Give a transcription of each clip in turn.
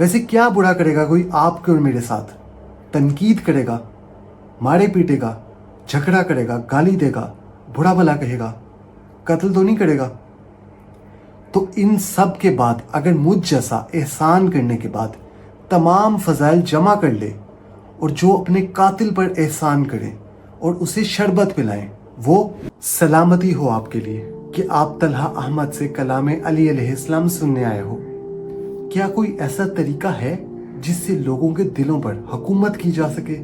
वैसे क्या बुरा करेगा कोई आपके और मेरे साथ? तनकीद करेगा, मारे पीटेगा, झगड़ा करेगा, गाली देगा, बुरा भला कहेगा, कत्ल तो नहीं करेगा। तो इन सब के बाद अगर मुझ जैसा एहसान करने के बाद तमाम फजाइल जमा कर ले और जो अपने कातिल पर एहसान करे और उसे शरबत पिलाएँ, वो सलामती हो आपके लिए कि आप तलहा अहमद से कलाम अली सुनने आए हो। क्या कोई ऐसा तरीका है जिससे लोगों के दिलों पर हुकूमत की जा सके,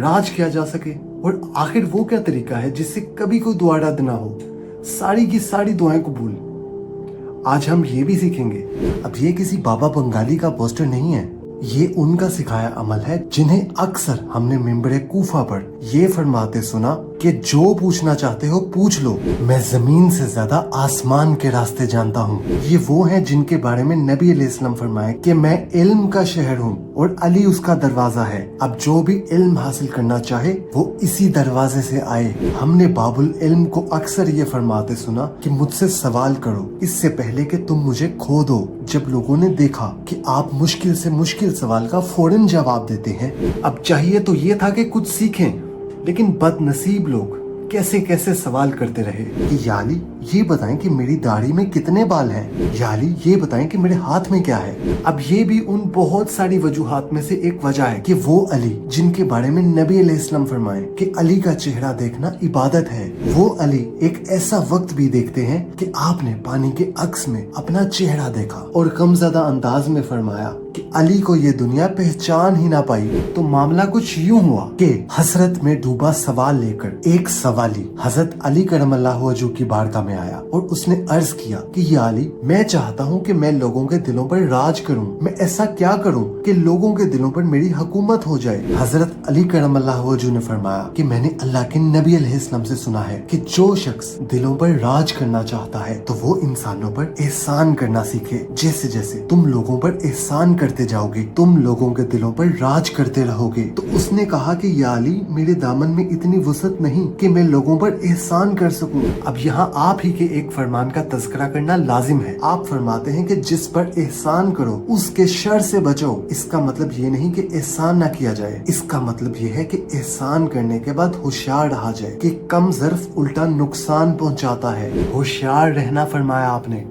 राज किया जा सके? और आखिर वो क्या तरीका है जिससे कभी कोई दुआ रद्द ना हो? सारी की सारी दुआएँ कबूल। आज हम ये भी सीखेंगे। अब ये किसी बाबा बंगाली का पोस्टर नहीं है। ये उनका सिखाया अमल है जिन्हें अक्सर हमने मिम्बर कूफा पर ये फरमाते सुना कि जो पूछना चाहते हो पूछ लो। मैं ज़मीन से ज़्यादा आसमान के रास्ते जानता हूँ। ये वो हैं जिनके बारे में नबी फरमाए कि मैं इल्म का शहर हूँ और अली उसका दरवाज़ा है। अब जो भी इल्म हासिल करना चाहे, वो इसी दरवाजे से आए। हमने बाबुल इल्म को अक्सर ये फरमाते सुना कि मुझसे सवाल करो। इससे पहले कि तुम मुझे खो दो। जब लोगों ने देखा कि आप मुश्किल से मुश्किल सवाल का फ़ौरन जवाब देते हैं, अब चाहिए तो ये था कि कुछ सीखें। लेकिन बदनसीब लोग कैसे कैसे सवाल करते रहे कि, याली, ये बताएँ कि मेरी दाढ़ी में कितने बाल हैं? याली, ये बताएँ कि मेरे हाथ में क्या है? अब ये भी उन बहुत सारी वजूहत में से एक वजह है कि वो अली, जिनके बारे में नबी इस्लाम फरमाए कि अली का चेहरा देखना इबादत है, वो अली एक ऐसा वक्त भी देखते हैं कि आपने पानी के अक्स में अपना चेहरा देखा और कम ज़्यादा अंदाज में फरमाया अली को ये दुनिया पहचान ही ना पाई तो मामला कुछ यूँ हुआ कि हसरत में डूबा सवाल लेकर एक सवाली हज़रत अली करम वज़ू की वार्ता में आया और उसने अर्ज़ किया कि, या अली, मैं चाहता हूँ कि मैं लोगों के दिलों पर राज करूँ। मैं ऐसा क्या करूँ कि लोगों के दिलों पर मेरी हुकूमत हो जाए? हज़रत अली करम अल्लाह वज़ू ने फरमाया कि, मैंने अल्लाह के नबी अलैहिस्सलाम से सुना है कि जो शख्स दिलों पर राज करना चाहता है तो वो इंसानों पर एहसान करना सीखे। जैसे जैसे तुम लोगों पर एहसान करते जाओगे, तुम लोगों के दिलों पर राज करते रहोगे। तो उसने कहा कि याली मेरे दामन में इतनी वसत नहीं कि मैं लोगों पर एहसान कर सकूँ। अब यहाँ आप ही के एक फरमान का तस्करा करना लाजिम है। आप फरमाते हैं कि जिस पर एहसान करो, उसके शर से बचो। इसका मतलब ये नहीं कि एहसान ना किया जाए। इसका मतलब ये है कि एहसान करने के बाद होशियार रहा जाए कि कम जर्फ उल्टा नुकसान पहुंचाता है। होशियार रहना फरमाया आपने।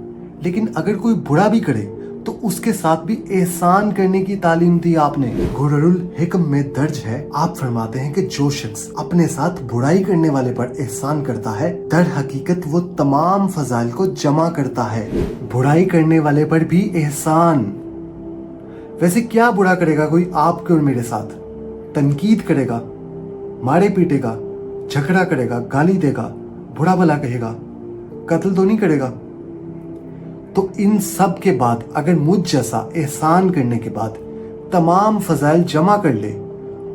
लेकिन अगर कोई बुरा भी करे तो उसके साथ भी एहसान करने की तालीम दी आपने। गुररुल हिकम में दर्ज है, आप फरमाते हैं कि जो शख्स अपने साथ बुराई करने वाले पर एहसान करता है, दर हकीकत वो तमाम फजाइल को जमा करता है। बुराई करने वाले पर भी एहसान। वैसे क्या बुरा करेगा कोई आपके और मेरे साथ? तनकीद करेगा, मारे पीटेगा, झगड़ा करेगा, गाली देगा, बुरा भला कहेगा, कत्ल तो नहीं करेगा? तो इन सब के बाद अगर मुझ जैसा एहसान करने के बाद तमाम फजाइल जमा कर ले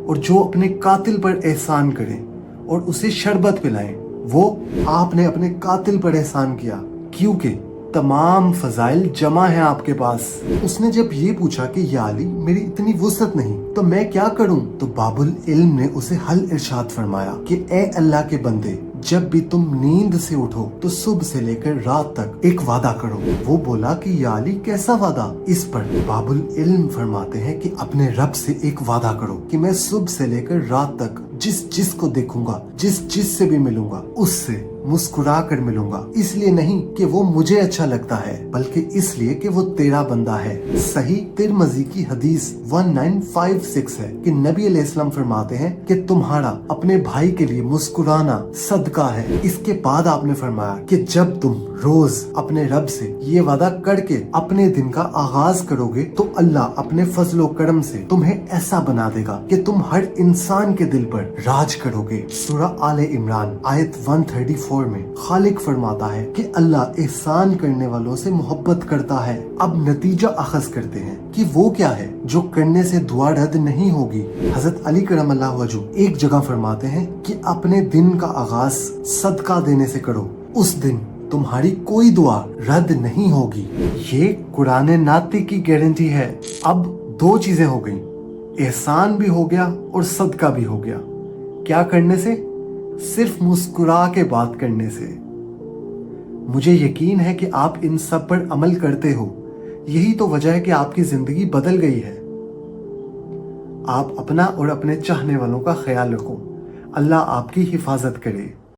और जो अपने कातिल पर एहसान करे और उसे शरबत पिलाएँ, वो आपने अपने कातिल पर एहसान किया, क्योंकि तमाम फजाइल जमा है आपके पास। उसने जब ये पूछा कि, या अली, मेरी इतनी वसत नहीं तो मैं क्या करूँ? तो बाबुल इल्म ने उसे हल इरशाद फरमाया कि, ए अल्लाह के बंदे जब भी तुम नींद से उठो तो सुबह से लेकर रात तक एक वादा करो। वो बोला कि याली कैसा वादा? इस पर बाबुल इल्म फरमाते हैं कि अपने रब से एक वादा करो कि मैं सुबह से लेकर रात तक जिस जिस को देखूँगा, जिस जिस से भी मिलूँगा, उससे मुस्कुरा कर मिलूँगा। इसलिए नहीं कि वो मुझे अच्छा लगता है, बल्कि इसलिए कि वो तेरा बंदा है। सही तिरमजी की हदीस 1956 है कि नबी इस्लाम फरमाते हैं कि तुम्हारा अपने भाई के लिए मुस्कुराना सदका है। इसके बाद आपने फरमाया कि जब तुम रोज अपने रब से ये वादा करके अपने दिन का आगाज़ करोगे तो अल्लाह अपने फजलो करम से तुम्हें ऐसा बना देगा कि तुम हर इंसान के दिल पर राज करोगे सूरह आले इमरान, आयत 134 में खालिक फरमाता है कि अल्लाह एहसान करने वालों से मोहब्बत करता है। अब नतीजा अखज करते हैं कि वो क्या है जो करने से दुआ रद्द नहीं होगी। हज़रत अली करम अल्लाह वज़ू एक जगह फरमाते हैं कि अपने दिन का आगाज़ सदका देने से करो। उस दिन तुम्हारी कोई दुआ रद्द नहीं होगी। ये कुरान नाते की गारंटी है। अब दो चीज़ें हो गई। एहसान भी हो गया और सदका भी हो गया। क्या करने से? सिर्फ़ मुस्कुरा के बात करने से। मुझे यकीन है कि आप इन सब पर अमल करते हो। यही तो वजह है कि आपकी ज़िंदगी बदल गई है। आप अपना और अपने चाहने वालों का ख्याल रखो। अल्लाह आपकी हिफाजत करे।